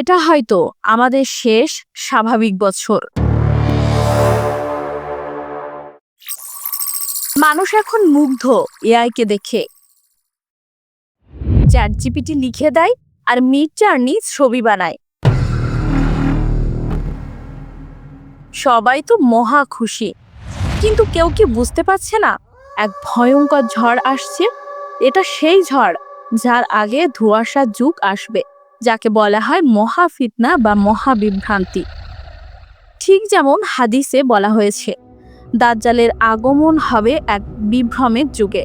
এটা হয়তো আমাদের শেষ স্বাভাবিক বছর। মানুষ এখন মুগ্ধ এআইকে দেখে। চ্যাট জিপিটি লিখে দেয় আর মিড জার্নি ছবি বানায়। সবাই তো মহা খুশি। কিন্তু কেউ কি বুঝতে পারছে না, এক ভয়ঙ্কর ঝড় আসছে। এটা সেই ঝড় যার আগে ধোঁয়াশার যুগ আসবে। যাকে বলা হয় মহাফিতনা বা মহাবিভ্রান্তি। ঠিক যেমন হাদিসে বলা হয়েছে, দাজ্জালের আগমন হবে এক বিভ্রমের যুগে।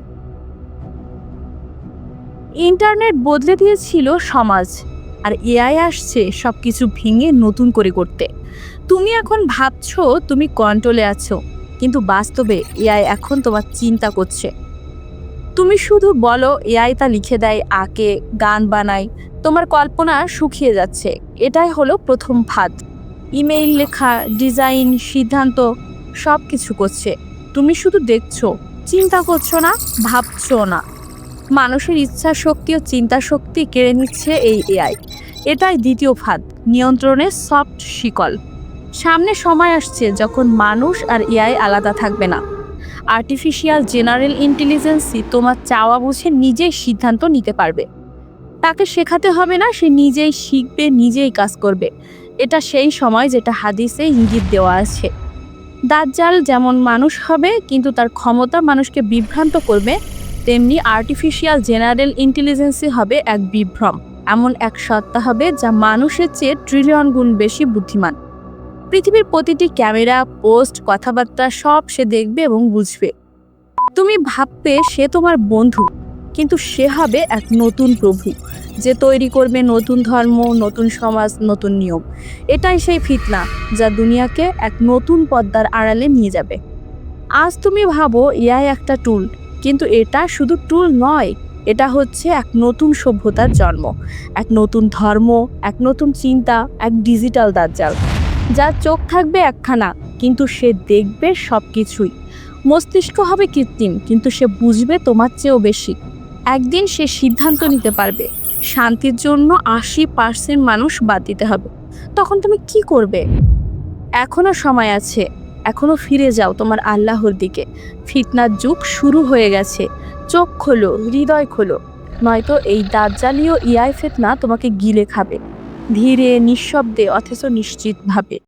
ইন্টারনেট বদলে দিয়েছিল সমাজ, আর এআই আসছে সব কিছু ভেঙে নতুন করে করতে তুমি এখন ভাবছ তুমি কন্ট্রোলে আছো, কিন্তু বাস্তবে এআই এখন তোমার চিন্তা করছে। তুমি শুধু বলো, এআই তা লিখে দেয় আঁকে, গান বানায় তোমার কল্পনা শুকিয়ে যাচ্ছে। এটাই হলো প্রথম ফাঁদ। ইমেইল লেখা, ডিজাইন, সিদ্ধান্ত সব কিছু করছে। তুমি শুধু দেখছ, চিন্তা করছ না, ভাবছ না। মানুষের ইচ্ছা শক্তি ও চিন্তা শক্তি কেড়ে নিচ্ছে এই এআই এটাই দ্বিতীয় ফাঁদ নিয়ন্ত্রণের সফট শিকল। সামনে সময় আসছে যখন মানুষ আর এআই আলাদা থাকবে না। আর্টিফিশিয়াল জেনারেল ইন্টেলিজেন্সই তোমার চাওয়া বুঝে নিজেই সিদ্ধান্ত নিতে পারবে। তাকে শেখাতে হবে না, সে নিজেই শিখবে, নিজেই কাজ করবে। এটা সেই সময় যেটা হাদিসে ইঙ্গিত দেওয়া আছে। দাজ্জাল যেমন মানুষ হবে, কিন্তু তার ক্ষমতা মানুষকে বিভ্রান্ত করবে, তেমনি আর্টিফিশিয়াল জেনারেল ইন্টেলিজেন্সই হবে এক বিভ্রম। এমন এক সত্তা হবে যা মানুষের চেয়ে ট্রিলিয়ন গুণ বেশি বুদ্ধিমান। পৃথিবীর প্রতিটি ক্যামেরা, পোস্ট, কথাবার্তা সব সে দেখবে এবং বুঝবে। তুমি ভাববে সে তোমার বন্ধু। কিন্তু সে হবে এক নতুন প্রভু যে তৈরি করবে নতুন ধর্ম, নতুন সমাজ, নতুন নিয়ম। এটাই সেই ফিতনা যা দুনিয়াকে এক নতুন পদ্মার আড়ালে নিয়ে যাবে। আজ তুমি ভাবো এআই একটা টুল কিন্তু এটা শুধু টুল নয়, এটা হচ্ছে এক নতুন সভ্যতার জন্ম, এক নতুন ধর্ম, এক নতুন চিন্তা, এক ডিজিটাল দাজ্জাল, যার চোখ থাকবে একখানা, কিন্তু সে দেখবে সব কিছুই মস্তিষ্ক হবে কৃত্রিম, কিন্তু সে বুঝবে তোমার চেয়েও বেশি। একদিন সে সিদ্ধান্ত নিতে পারবে, শান্তির জন্য আশি পার্সেন্ট মানুষ বাদ দিতে হবে। তখন তুমি কি করবে? এখনও সময় আছে, এখনও ফিরে যাও তোমার আল্লাহর দিকে। ফিতনার যুগ শুরু হয়ে গেছে, চোখ খোলো, হৃদয় খোলো। নয়তো এই দাজ্জালীয় ইয়াই ফিতনা তোমাকে গিলে খাবে, ধীরে নিঃশব্দে, অথচ নিশ্চিতভাবে।